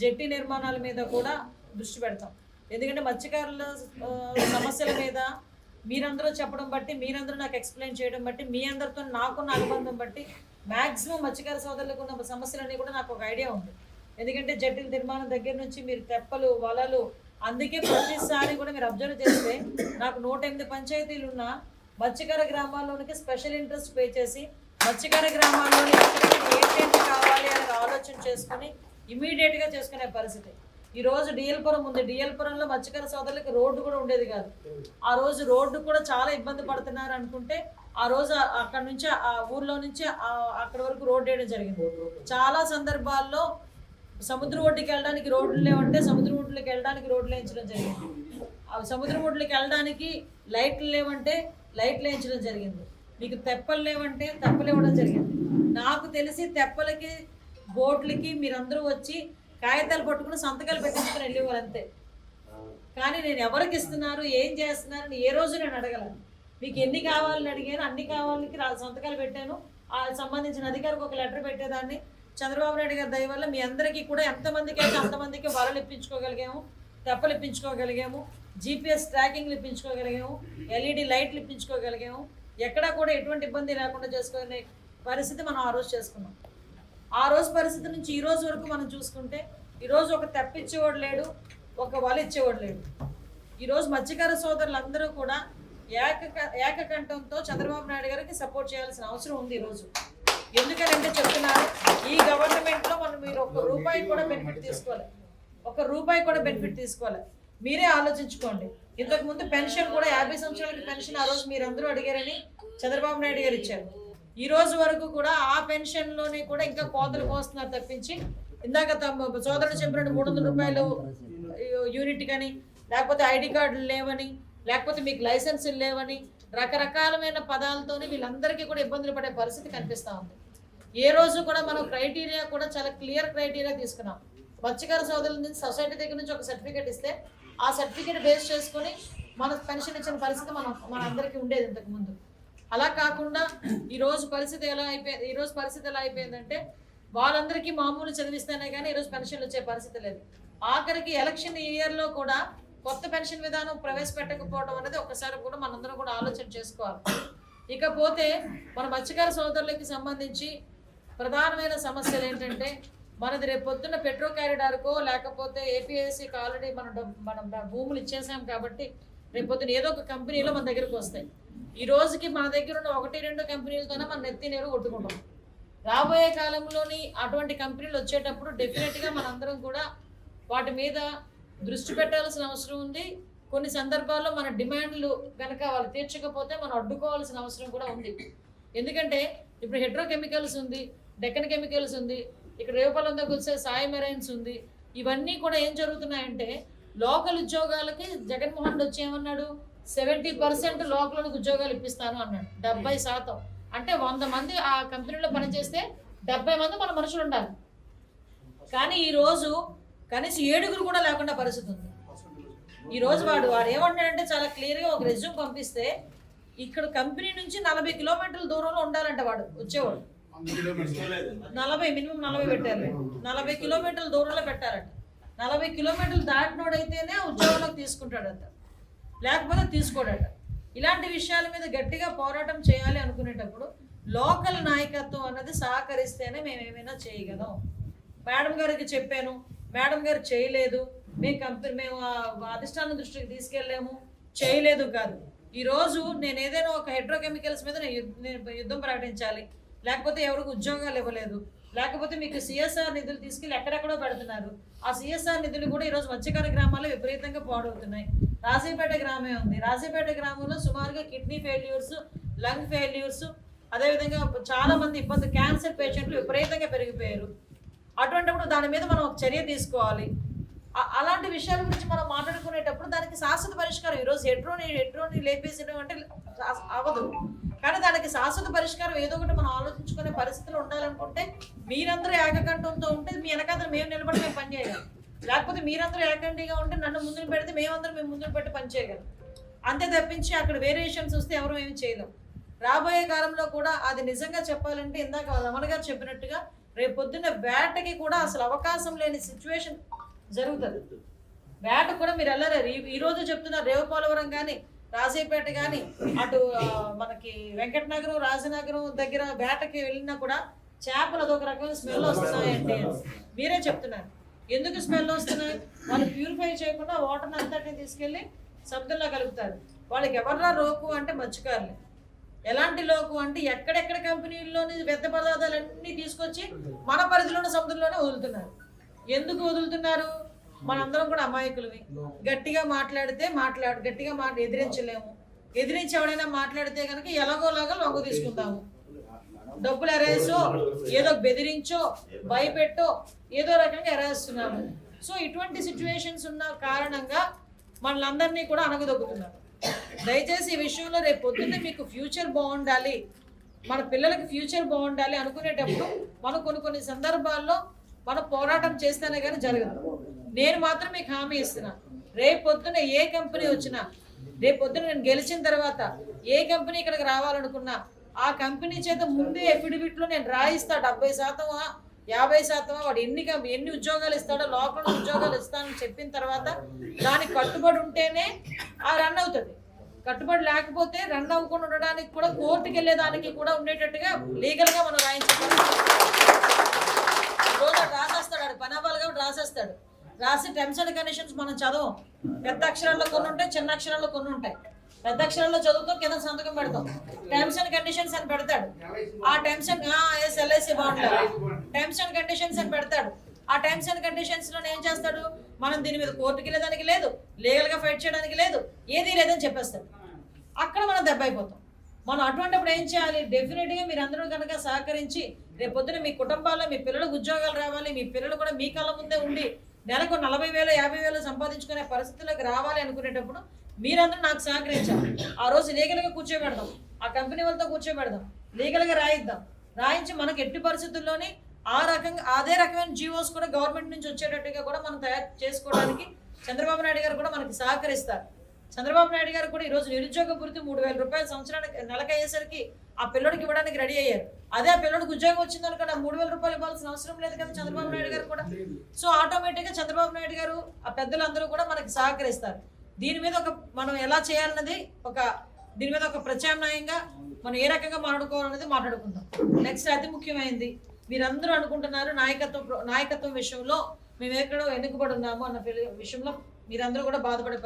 జెట్టి నిర్మాణాల మీద కూడా దృష్టి పెడతాం. ఎందుకంటే మత్స్యకారుల సమస్యల మీద మీరందరూ చెప్పడం బట్టి మీరందరూ నాకు ఎక్స్ప్లెయిన్ చేయడం బట్టి మీ అందరితో నాకున్న అనుబంధం బట్టి మ్యాక్సిమం మత్స్యకార సోదరులకు ఉన్న సమస్యలన్నీ కూడా నాకు ఒక ఐడియా ఉంది. ఎందుకంటే జట్టిల నిర్మాణం దగ్గర నుంచి మీరు తెప్పలు వలలు అందుకే ప్రతిసారి కూడా మీరు అబ్జర్వ్ చేస్తే నాకు నూట ఎనిమిది పంచాయతీలు ఉన్న మత్స్యకార గ్రామాల్లోనికి స్పెషల్ ఇంట్రెస్ట్ పే చేసి మత్స్యకార గ్రామాల్లోని ఏంటేంటి కావాలి అని ఆలోచన చేసుకొని ఇమీడియట్గా చేసుకునే పరిస్థితి. ఈ రోజు డిఎల్పురం ఉంది. డిఎల్పురంలో మత్స్యకార సోదరులకు రోడ్డు కూడా ఉండేది కాదు. ఆ రోజు రోడ్డు కూడా చాలా ఇబ్బంది పడుతున్నారు అనుకుంటే ఆ రోజు అక్కడ నుంచి ఆ ఊర్లో నుంచి అక్కడ వరకు రోడ్డు వేయడం జరిగింది. చాలా సందర్భాల్లో సముద్ర ఒడ్డుకి వెళ్ళడానికి రోడ్లు లేవంటే సముద్ర ఒడ్డుకి వెళ్ళడానికి రోడ్లు వేయించడం జరిగింది. ఆ సముద్ర ఒడ్డుకి వెళ్ళడానికి లైట్లు లేవంటే లైట్లు వేయించడం జరిగింది. మీకు తెప్పలు లేవంటే తెప్పలు ఇవ్వడం జరిగింది. నాకు తెలిసి తెప్పలకి బోట్లకి మీరందరూ వచ్చి కాగితాలు పట్టుకుని సంతకాలు పెట్టించుకుని వెళ్ళేవారు అంతే. కానీ నేను ఎవరికి ఇస్తున్నారు ఏం చేస్తున్నారని ఏ రోజు నేను అడగలను. మీకు ఎన్ని కావాలని అడిగాను అన్ని కావాలకి సంతకాలు పెట్టాను. ఆ సంబంధించిన అధికారికి ఒక లెటర్ పెట్టేదాన్ని. చంద్రబాబు నాయుడు గారి దయ వల్ల మీ అందరికీ కూడా ఎంతమందికి అయితే అంతమందికి వలలు ఇప్పించుకోగలిగాము తెప్పలు ఇప్పించుకోగలిగాము జీపీఎస్ ట్రాకింగ్లు ఇప్పించుకోగలిగాము ఎల్ఈడి లైట్లు ఇప్పించుకోగలిగాము. ఎక్కడా కూడా ఎటువంటి ఇబ్బంది లేకుండా చేసుకునే పరిస్థితి మనం ఆ రోజు చేసుకున్నాం. ఆ రోజు పరిస్థితి నుంచి ఈ రోజు వరకు మనం చూసుకుంటే ఈరోజు ఒక తెప్పిచ్చేవాడు లేడు ఒక వల ఇచ్చేవాడు లేడు. ఈరోజు మత్స్యకార సోదరులందరూ కూడా ఏక ఏకకంఠంతో చంద్రబాబు నాయుడు గారికి సపోర్ట్ చేయాల్సిన అవసరం ఉంది ఈరోజు ఎందుకనంటే చెప్తున్నారు ఈ గవర్నమెంట్లో మనం మీరు ఒక రూపాయి కూడా బెనిఫిట్ తీసుకోవాలి. ఒక రూపాయి కూడా బెనిఫిట్ తీసుకోవాలి. మీరే ఆలోచించుకోండి. ఇంతకు ముందు పెన్షన్ కూడా యాభై సంవత్సరాలకి పెన్షన్ ఆ రోజు మీరందరూ అడిగారని చంద్రబాబు నాయుడు గారు ఇచ్చారు. ఈ రోజు వరకు కూడా ఆ పెన్షన్లోనే కూడా ఇంకా కోతలు కోస్తున్నారు తప్పించి. ఇందాక తమ సోదరుడు చెప్పినట్టు మూడు వందల రూపాయలు యూనిట్ కానీ లేకపోతే ఐడి కార్డులు లేవని లేకపోతే మీకు లైసెన్సులు లేవని రకరకాలమైన పదాలతోని వీళ్ళందరికీ కూడా ఇబ్బందులు పడే పరిస్థితి కనిపిస్తూ ఉంది. ఏ రోజు కూడా మనం క్రైటీరియా కూడా చాలా క్లియర్ క్రైటీరియా తీసుకున్నాం. మత్స్యకార సోదరుల నుంచి సొసైటీ దగ్గర నుంచి ఒక సర్టిఫికేట్ ఇస్తే ఆ సర్టిఫికేట్ బేస్ చేసుకొని మనకు పెన్షన్ ఇచ్చిన పరిస్థితి మనం మన అందరికీ ఉండేది ఇంతకు ముందు. అలా కాకుండా ఈరోజు పరిస్థితి ఎలా అయిపోయింది ఈరోజు పరిస్థితి ఎలా అయిపోయిందంటే వాళ్ళందరికీ మామూలు చదివిస్తేనే కానీ ఈరోజు పెన్షన్లు వచ్చే పరిస్థితి లేదు. ఆఖరికి ఎలక్షన్ ఇయర్లో కూడా కొత్త పెన్షన్ విధానం ప్రవేశపెట్టకపోవడం అనేది ఒకసారి కూడా మనందరం కూడా ఆలోచన చేసుకోవాలి. ఇకపోతే మన మత్స్యకార సోదరులకి సంబంధించి ప్రధానమైన సమస్యలు ఏంటంటే మనది రేపు పొద్దున్న పెట్రో క్యారిడార్కో లేకపోతే ఏపీఎస్సీకి ఆల్రెడీ మనం మనం భూములు ఇచ్చేసాం కాబట్టి రేపు ఏదో ఒక కంపెనీలో మన దగ్గరకు వస్తాయి. ఈ రోజుకి మన దగ్గర ఉన్న ఒకటి రెండు కంపెనీలతోనే మనం నెత్తి నేరు కొట్టుకుంటాం. రాబోయే కాలంలోని అటువంటి కంపెనీలు వచ్చేటప్పుడు డెఫినెట్గా మనందరం కూడా వాటి మీద దృష్టి పెట్టాల్సిన అవసరం ఉంది. కొన్ని సందర్భాల్లో మన డిమాండ్లు కనుక వాళ్ళు తీర్చకపోతే మనం అడ్డుకోవాల్సిన అవసరం కూడా ఉంది. ఎందుకంటే ఇప్పుడు హెడ్రో కెమికల్స్ ఉంది డెక్కన్ కెమికల్స్ ఉంది ఇక్కడ రేవుపాలెం వచ్చే సాయి మెరైన్స్ ఉంది. ఇవన్నీ కూడా ఏం జరుగుతున్నాయంటే లోకల్ ఉద్యోగాలకి జగన్మోహన్ రెడ్డి వచ్చి ఏమన్నాడు? సెవెంటీ పర్సెంట్ లోకల్ ఉద్యోగాలు ఇప్పిస్తాను అన్నాడు. డెబ్బై శాతం. అంటే వంద మంది ఆ కంపెనీలో పనిచేస్తే డెబ్బై మంది మన మనుషులు ఉండాలి. కానీ ఈరోజు కనీసం ఏడుగురు కూడా లేకుండా పరిస్థితి ఉంది. ఈరోజు వాడు వాడు ఏమంటాడంటే చాలా క్లియర్గా ఒక రెజ్యూమ్ పంపిస్తే ఇక్కడ కంపెనీ నుంచి నలభై కిలోమీటర్ల దూరంలో ఉండాలంట వాడు వచ్చేవాడు. నలభై మినిమం నలభై పెట్టారు. నలభై కిలోమీటర్ల దూరంలో పెట్టారంట. నలభై కిలోమీటర్లు దాటినోడైతేనే ఉద్యోగంలోకి తీసుకుంటాడంట. లేకపోతే తీసుకోడట. ఇలాంటి విషయాల మీద గట్టిగా పోరాటం చేయాలి అనుకునేటప్పుడు లోకల్ నాయకత్వం అన్నది సహకరిస్తేనే మేము ఏమైనా చేయగలం. మేడం గారికి చెప్పాను. మేడం గారు చేయలేదు. మేము కంపెనీ మేము ఆ అధిష్టానం దృష్టికి తీసుకెళ్ళాము. చేయలేదు కాదు. ఈరోజు నేను ఏదైనా ఒక హైడ్రోకెమికల్స్ మీద నేను యుద్ధం ప్రకటించాలి. లేకపోతే ఎవరికి ఉద్యోగాలు ఇవ్వలేదు. లేకపోతే మీకు సిఎస్ఆర్ నిధులు తీసుకెళ్ళి ఎక్కడెక్కడో పెడుతున్నారు. ఆ సిఎస్ఆర్ నిధులు కూడా ఈరోజు మత్స్యకార గ్రామాల్లో విపరీతంగా పాడవుతున్నాయి. రాజీపేట గ్రామే ఉంది. రాజీపేట గ్రామంలో సుమారుగా కిడ్నీ ఫెయిల్యూర్స్ లంగ్ ఫెయిల్యూర్స్ అదేవిధంగా చాలా మంది ఇబ్బంది క్యాన్సర్ పేషెంట్లు విపరీతంగా పెరిగిపోయారు. అటువంటిప్పుడు దాని మీద మనం ఒక చర్య తీసుకోవాలి. అలాంటి విషయాల గురించి మనం మాట్లాడుకునేటప్పుడు దానికి శాశ్వత పరిష్కారం ఈరోజు హెడ్రోని హెడ్రోని లేపేసడం అంటే అవదు. అవ్వదు కానీ దానికి శాశ్వత పరిష్కారం ఏదో ఒకటి మనం ఆలోచించుకునే పరిస్థితులు ఉండాలనుకుంటే మీరందరూ ఏకకంఠంతో ఉంటే మీ వెనకాల మేము నిలబడి మేము పనిచేయగలం లేకపోతే మీరందరూ ఏకండిగా ఉంటే నన్ను ముందుని పెడితే మేమందరం మేము ముందుని పెట్టి పనిచేయగలం అంతే తప్పించి అక్కడ వేరియేషన్స్ వస్తే ఎవరు ఏమి చేయలేం. రాబోయే కాలంలో కూడా అది నిజంగా చెప్పాలంటే ఇందాక రమణ గారు చెప్పినట్టుగా రేపు పొద్దున్న వేటకి కూడా అసలు అవకాశం లేని సిచ్యువేషన్ జరుగుతుంది. వేట కూడా మీరు వెళ్ళారు? ఈ- రోజు చెప్తున్నారు రేవుపోలవరం కానీ రాజేపేట కానీ అటు మనకి వెంకటనగరం రాజనగరం దగ్గర వేటకి వెళ్ళినా కూడా చేపలు అదొక రకమైన స్మెల్ వస్తున్నాయండి. మీరే చెప్తున్నారు. ఎందుకు స్మెల్ వస్తున్నాయి? వాళ్ళు ప్యూరిఫై చేయకుండా వాటర్ అంతటిని తీసుకెళ్ళి సముద్రంలో కలుపుతారు. వాళ్ళకి ఎవర్రా రోకు అంటే మత్స్యకారులే. ఎలాంటి లోకు అంటే ఎక్కడెక్కడ కంపెనీల్లోని వ్యర్థ పదార్థాలన్నీ తీసుకొచ్చి మన పరిధిలోని సముద్రంలోనే వదులుతున్నారు. ఎందుకు వదులుతున్నారు? మనందరం కూడా అమాయకులవి గట్టిగా మాట్లాడితే మాట్లాడు గట్టిగా మాట ఎదిరించలేము. ఎదిరించి ఎవడైనా మాట్లాడితే కనుక ఎలాగోలాగా లొంగ తీసుకుందాము. డబ్బులు ఎరేసో ఏదో బెదిరించో భయపెట్టో ఏదో రకంగా ఎరేస్తున్నాము. సో ఇటువంటి సిచ్యువేషన్స్ ఉన్న కారణంగా మనలందరినీ కూడా అనగదొక్కుతున్నారు దయచేసి ఈ విషయంలో రేపు పొద్దున్నే మీకు ఫ్యూచర్ బాగుండాలి. మన పిల్లలకి ఫ్యూచర్ బాగుండాలి అనుకునేటప్పుడు మనం కొన్ని కొన్ని సందర్భాల్లో మనం పోరాటం చేస్తేనే కానీ జరగదు. నేను మాత్రం మీకు హామీ ఇస్తున్నాను రేపు పొద్దున ఏ కంపెనీ వచ్చినా రేపు పొద్దున నేను గెలిచిన తర్వాత ఏ కంపెనీ ఇక్కడికి రావాలనుకున్నా ఆ కంపెనీ చేత ముందే ఎఫిడవిట్లో నేను రాయిస్తా. డెబ్బై శాతమా యాభై శాతమా వాడు ఎన్ని ఎన్ని ఉద్యోగాలు ఇస్తాడో లోకల్ ఉద్యోగాలు ఇస్తానని చెప్పిన తర్వాత దానికి కట్టుబడి ఉంటేనే ఆ రన్ అవుతుంది. కట్టుబడి లేకపోతే రన్ అవ్వకుండా ఉండడానికి కూడా కోర్టుకి వెళ్ళేదానికి కూడా ఉండేటట్టుగా లీగల్గా మనం రాయించాలి రోజు రాసేస్తాడు ఆడు పని అవ్వాలి కాబట్టి రాసేస్తాడు. రాసి టర్మ్స్ అండ్ కండిషన్స్ మనం చదవం. పెద్ద అక్షరాల్లో కొన్ని ఉంటాయి చిన్న అక్షరాల్లో కొన్ని ఉంటాయి. పెద్ద అక్షరాల్లో చదువుతాం కింద సంతకం పెడతాం. టర్మ్స్ అండ్ కండిషన్స్ అని పెడతాడు. ఆ టర్మ్స్ అండ్ ఎస్ ఎల్ఐసి బాగుంటుంది టర్మ్స్ అండ్ కండిషన్స్ అని పెడతాడు. ఆ టర్మ్స్ అండ్ కండిషన్స్లో ఏం చేస్తాడు? మనం దీని మీద కోర్టుకి వెళ్ళేదానికి లేదు లీగల్గా ఫైట్ చేయడానికి లేదు ఏది లేదని చెప్పేస్తాడు. అక్కడ మనం దెబ్బ అయిపోతాం. మనం అటువంటిప్పుడు ఏం చేయాలి? డెఫినెట్గా మీరు అందరూ కనుక సహకరించి రేపొద్దున మీ కుటుంబాల్లో మీ పిల్లలకు ఉద్యోగాలు రావాలి మీ పిల్లలు కూడా మీ కళ్ళ ముందే ఉండి నెలకు నలభై వేలు యాభై వేలు సంపాదించుకునే పరిస్థితులకు రావాలి అనుకునేటప్పుడు మీరందరూ నాకు సహకరించాలి. ఆ రోజు లీగల్గా కూర్చోబెడదాం. ఆ కంపెనీ వాళ్ళతో కూర్చోబెడదాం. లీగల్గా రాయిద్దాం. రాయించి మనకి ఎట్టి పరిస్థితుల్లోని ఆ రకంగా అదే రకమైన జీవోస్ కూడా గవర్నమెంట్ నుంచి వచ్చేటట్టుగా కూడా మనం తయారు చేసుకోవడానికి చంద్రబాబు నాయుడు గారు కూడా మనకి సహకరిస్తారు. చంద్రబాబు నాయుడు గారు కూడా ఈరోజు నిరుద్యోగ భృతి మూడు వేల రూపాయలు సంవత్సరానికి నెలకు అయ్యేసరికి ఆ పిల్లడికి ఇవ్వడానికి రెడీ అయ్యారు. అదే ఆ పిల్లడికి ఉద్యోగం వచ్చింది అనుకోండి ఆ మూడు వేల రూపాయలు ఇవ్వాల్సిన అవసరం లేదు కదా చంద్రబాబు నాయుడు గారు కూడా. సో ఆటోమేటిక్గా చంద్రబాబు నాయుడు గారు ఆ పెద్దలందరూ కూడా మనకి సహకరిస్తారు. దీని మీద ఒక మనం ఎలా చేయాలన్నది ఒక దీని మీద ఒక ప్రత్యామ్నాయంగా మనం ఏ రకంగా మాట్లాడుకోవాలన్నది మాట్లాడుకుందాం. నెక్స్ట్ అతి ముఖ్యమైనది మీరందరూ అనుకుంటున్నారు నాయకత్వం నాయకత్వం విషయంలో మేము ఎక్కడో వెనుకబడి ఉన్నాము అన్న విషయంలో మీరందరూ కూడా బాధపడే